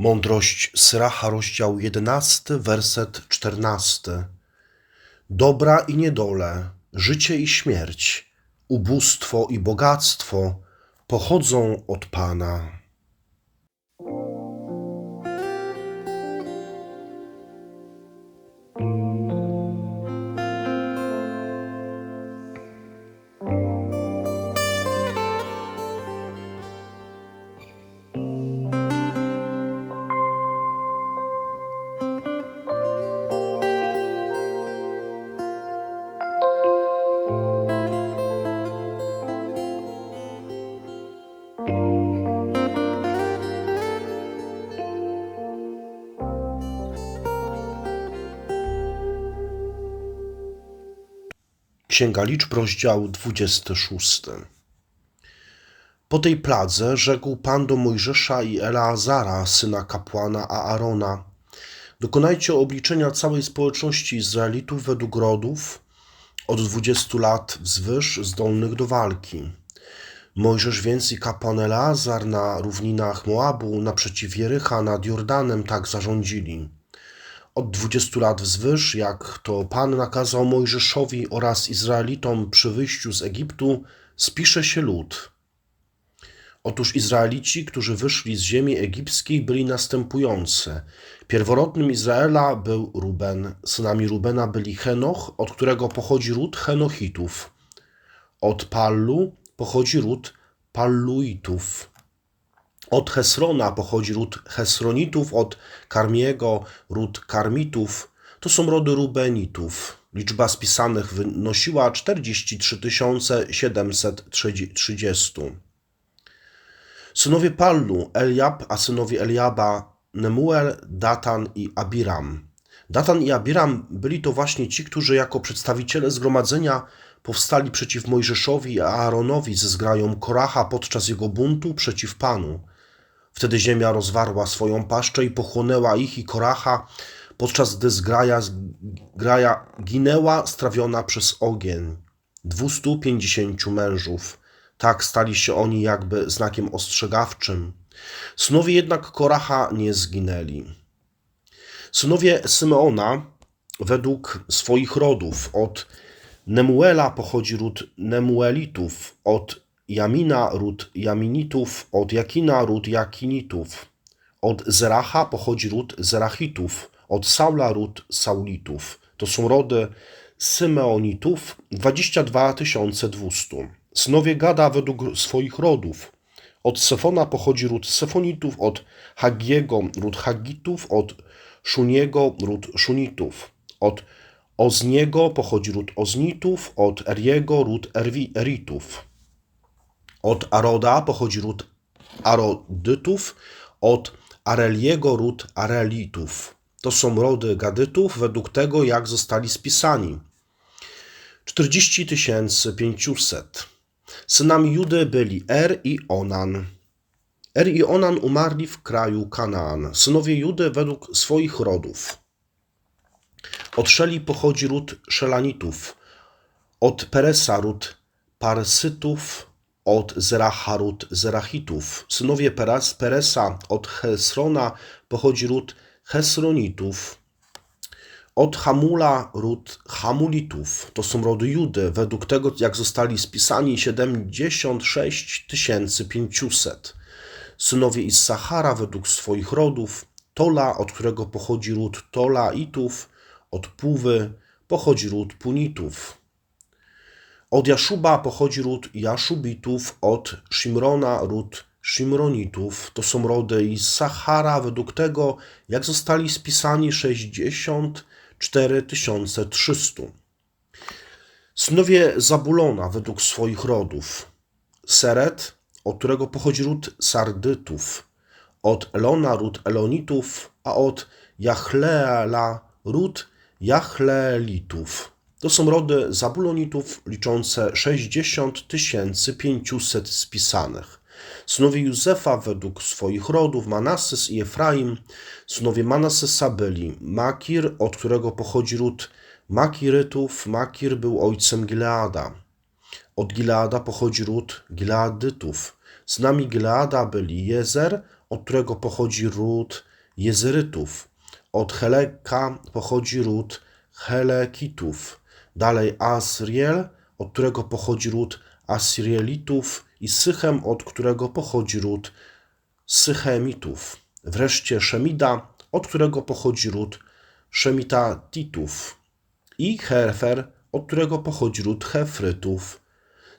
Mądrość Syracha, rozdział 11, werset 14. Dobra i niedole, życie i śmierć, ubóstwo i bogactwo pochodzą od Pana. Księga Liczb, rozdział 26. Po tej pladze rzekł Pan do Mojżesza i Eleazara, syna kapłana Aarona: Dokonajcie obliczenia całej społeczności Izraelitów według rodów, od 20 lat wzwyż, zdolnych do walki. Mojżesz więc i kapłan Eleazar na równinach Moabu, naprzeciw Jericha, nad Jordanem, tak zarządzili od 20 lat wzwyż, jak to Pan nakazał Mojżeszowi oraz Izraelitom przy wyjściu z Egiptu, spisze się lud. Otóż Izraelici, którzy wyszli z ziemi egipskiej, byli następujący. Pierworodnym Izraela był Ruben. Synami Rubena byli Henoch, od którego pochodzi ród Henochitów. Od Pallu pochodzi ród Palluitów. Od Hesrona pochodzi ród Hesronitów, od Karmiego ród Karmitów. To są rody Rubenitów. Liczba spisanych wynosiła 43 730. Synowie Pallu, Eliab, a synowie Eliaba, Nemuel, Datan i Abiram. Datan i Abiram byli to właśnie ci, którzy jako przedstawiciele zgromadzenia powstali przeciw Mojżeszowi i Aaronowi ze zgrają Koracha podczas jego buntu przeciw Panu. Wtedy ziemia rozwarła swoją paszczę i pochłonęła ich i Koracha, podczas gdy zgraja, zgraja ginęła strawiona przez ogień. 250 mężów. Tak stali się oni jakby znakiem ostrzegawczym. Synowie jednak Koracha nie zginęli. Synowie Symeona według swoich rodów od Nemuela pochodzi ród Nemuelitów, od Jamina ród Jaminitów, od Jakina ród Jakinitów, od Zeracha pochodzi ród Zerachitów, od Saula ród Saulitów. To są rody Symeonitów, 22 200. Synowie Gada według swoich rodów. Od Sefona pochodzi ród Sefonitów, od Hagiego ród Hagitów, od Szuniego ród Szunitów, od Ozniego pochodzi ród Oznitów, od Eriego ród Eritów. Od Aroda pochodzi ród Arodytów, od Areliego ród Arelitów. To są rody Gadytów według tego, jak zostali spisani. 40 500. Synami Judy byli Er i Onan. Er i Onan umarli w kraju Kanaan. Synowie Judy według swoich rodów. Od Szeli pochodzi ród Szelanitów. Od Peresa ród Parsytów od Zeracha ród Zerachitów. Synowie Peresa od Hesrona pochodzi ród Hesronitów. Od Hamula ród Hamulitów. To są rody Judy. Według tego, jak zostali spisani, 76 500. Synowie Issachara według swoich rodów. Tola, od którego pochodzi ród Tolaitów. Od Puwy pochodzi ród Punitów. Od Jaszuba pochodzi ród Jaszubitów, od Shimrona ród Shimronitów. To są rody i Sahara według tego, jak zostali spisani 64 300. Synowie Zabulona według swoich rodów. Seret, od którego pochodzi ród Sardytów. Od Elona ród Elonitów, a od Jachleela ród Jachlelitów. To są rody Zabulonitów liczące 60 500 spisanych. Synowie Józefa według swoich rodów, Manasys i Efraim. Synowie Manasesa byli Makir, od którego pochodzi ród Makirytów. Makir był ojcem Gileada. Od Gileada pochodzi ród Gileadytów. Synami Gileada byli Jezer, od którego pochodzi ród Jezerytów. Od Heleka pochodzi ród Helekitów. Dalej Asriel, od którego pochodzi ród Asrielitów i Sychem, od którego pochodzi ród Sychemitów. Wreszcie Szemida, od którego pochodzi ród Szemitatitów. I Hefer, od którego pochodzi ród Hefrytów.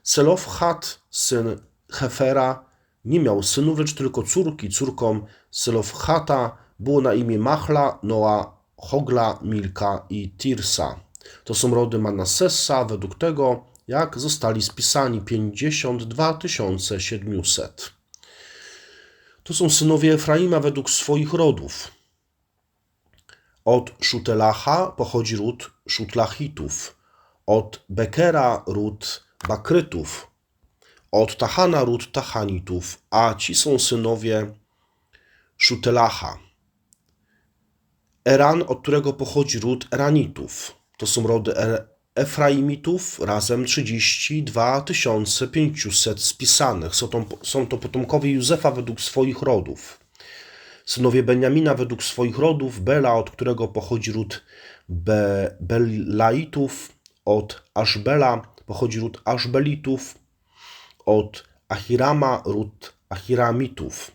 Selofhat, syn Hefera, nie miał synów, lecz tylko córki. Córką Selofhata było na imię Machla, Noa, Hogla, Milka i Tirsa. To są rody Manassesa według tego, jak zostali spisani 52 700. To są synowie Efraima według swoich rodów. Od Szutelacha pochodzi ród Szutlachitów, od Bekera ród Bakrytów, od Tahana ród Tahanitów, a ci są synowie Szutelacha. Eran, od którego pochodzi ród Eranitów. To są rody e Efraimitów, razem 32 500 spisanych. Są to, są to potomkowie Józefa według swoich rodów. Synowie Benjamina według swoich rodów, Bela, od którego pochodzi ród Be Belaitów, od Aszbela pochodzi ród Aszbelitów, od Achirama ród Achiramitów,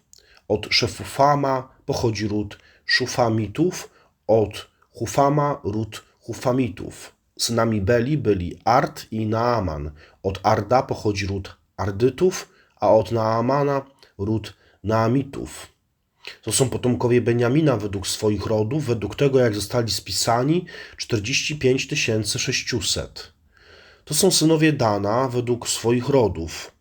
od Szefufama pochodzi ród Szufamitów, od Hufama ród Hufamitów. Synami Beli byli Art i Naaman. Od Arda pochodzi ród Ardytów, a od Naamana ród Naamitów. To są potomkowie Beniamina według swoich rodów, według tego jak zostali spisani 45 600. To są synowie Dana według swoich rodów.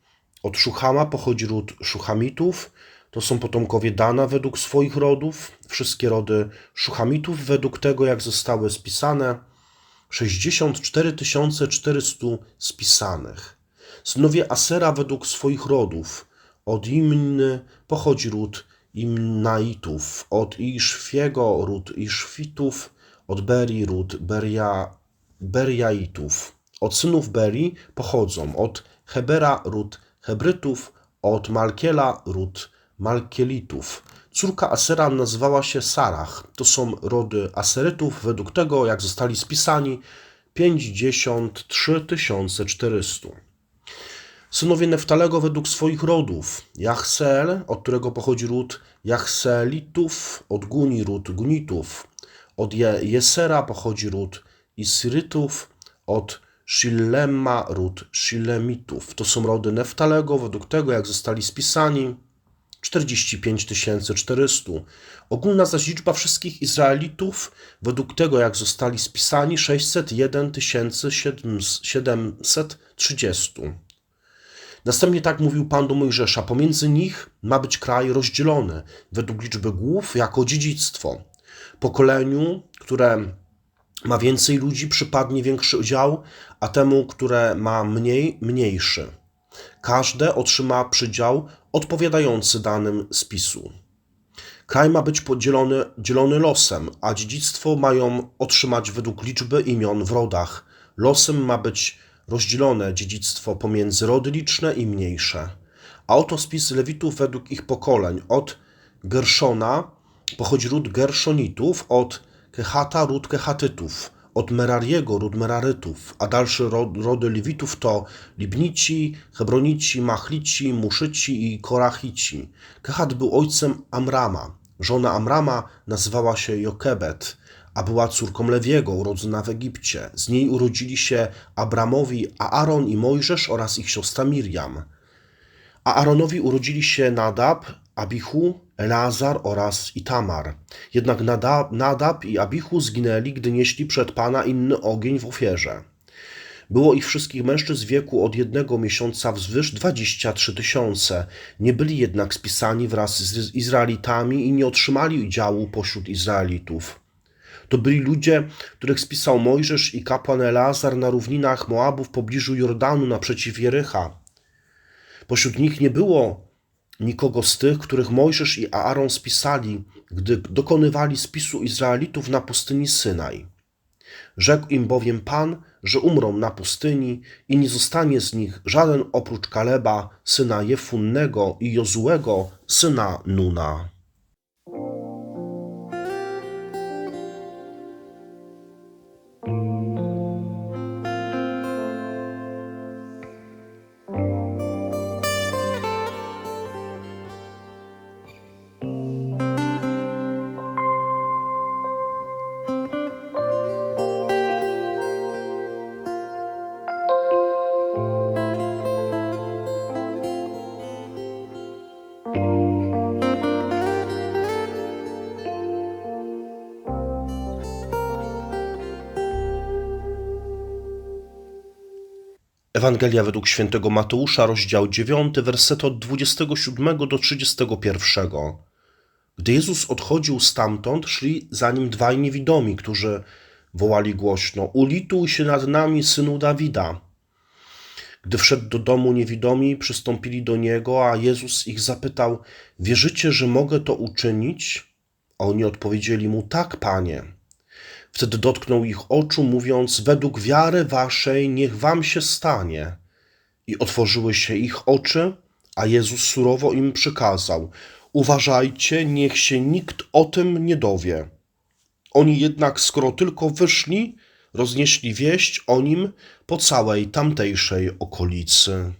Od Szuchama pochodzi ród Szuchamitów, to są potomkowie Dana według swoich rodów, wszystkie rody Szuchamitów według tego jak zostały spisane 64 400 spisanych. Synowie Asera według swoich rodów. Od Imny pochodzi ród Imnaitów, od Iszwiego ród Iszwitów, od Beri ród Beria, Beriaitów. Od synów Beri pochodzą od Hebera ród Hebrytów, od Malkiela ród Malkielitów. Córka Asera nazywała się Sarach. To są rody Aserytów według tego, jak zostali spisani 53 400. Synowie Neftalego według swoich rodów. Jachsel, od którego pochodzi ród Jachselitów, od Guni ród Gunitów. Od Jesera pochodzi ród Isrytów, od Shillemma ród Shilemitów. To są rody Neftalego według tego, jak zostali spisani 45 400. Ogólna zaś liczba wszystkich Izraelitów, według tego jak zostali spisani, 601 730. Następnie tak mówił Pan do Mojżesza: Pomiędzy nich ma być kraj rozdzielony według liczby głów jako dziedzictwo. Pokoleniu, które ma więcej ludzi, przypadnie większy udział, a temu, które ma mniej, mniejszy. Każde otrzyma przydział odpowiadający danym spisu. Kraj ma być podzielony dzielony losem, a dziedzictwo mają otrzymać według liczby imion w rodach. Losem ma być rozdzielone dziedzictwo pomiędzy rody liczne i mniejsze. A oto spis Lewitów według ich pokoleń. Od Gerszona pochodzi ród Gerszonitów, od Kehata ród Kehatytów, od Merariego ród Merarytów, a dalsze rody Lewitów to Libnici, Hebronici, Machlici, Muszyci i Korachici. Kehat był ojcem Amrama. Żona Amrama nazywała się Jokebet, a była córką Lewiego, urodzona w Egipcie. Z niej urodzili się Abramowi Aaron i Mojżesz oraz ich siostra Miriam. A Aaronowi urodzili się Nadab, Abichu, Eleazar oraz Itamar. Jednak Nadab i Abichu zginęli, gdy nieśli przed Pana inny ogień w ofierze. Było ich wszystkich mężczyzn w wieku od jednego miesiąca wzwyż dwadzieścia trzy tysiące. Nie byli jednak spisani wraz z Izraelitami i nie otrzymali udziału pośród Izraelitów. To byli ludzie, których spisał Mojżesz i kapłan Eleazar na równinach Moabu w pobliżu Jordanu naprzeciw Jericha. Pośród nich nie było nikogo z tych, których Mojżesz i Aaron spisali, gdy dokonywali spisu Izraelitów na pustyni Synaj. Rzekł im bowiem Pan, że umrą na pustyni i nie zostanie z nich żaden oprócz Kaleba, syna Jefunnego i Jozułego, syna Nuna. Ewangelia według świętego Mateusza, rozdział 9, wersety od 27 do 31. Gdy Jezus odchodził stamtąd, szli za nim dwaj niewidomi, którzy wołali głośno: Ulituj się nad nami, synu Dawida. Gdy wszedł do domu niewidomi, przystąpili do niego, a Jezus ich zapytał: Wierzycie, że mogę to uczynić? A oni odpowiedzieli mu: Tak, panie. Wtedy dotknął ich oczu, mówiąc: Według wiary waszej niech wam się stanie. I otworzyły się ich oczy, a Jezus surowo im przykazał: Uważajcie, niech się nikt o tym nie dowie. Oni jednak, skoro tylko wyszli, roznieśli wieść o nim po całej tamtejszej okolicy.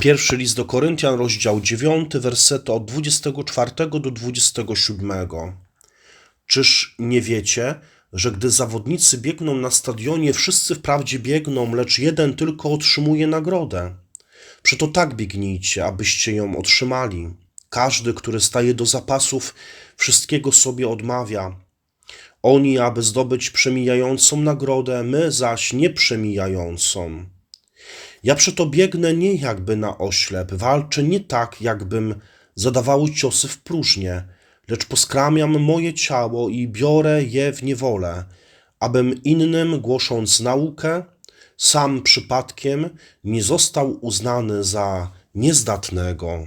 Pierwszy list do Koryntian, rozdział 9, wersety od 24 do 27. Czyż nie wiecie, że gdy zawodnicy biegną na stadionie, wszyscy wprawdzie biegną, lecz jeden tylko otrzymuje nagrodę? Przeto tak biegnijcie, abyście ją otrzymali. Każdy, który staje do zapasów, wszystkiego sobie odmawia. Oni, aby zdobyć przemijającą nagrodę, my zaś nieprzemijającą. Ja przeto biegnę nie jakby na oślep, walczę nie tak, jakbym zadawał ciosy w próżnię, lecz poskramiam moje ciało i biorę je w niewolę, abym innym głosząc naukę, sam przypadkiem nie został uznany za niezdatnego.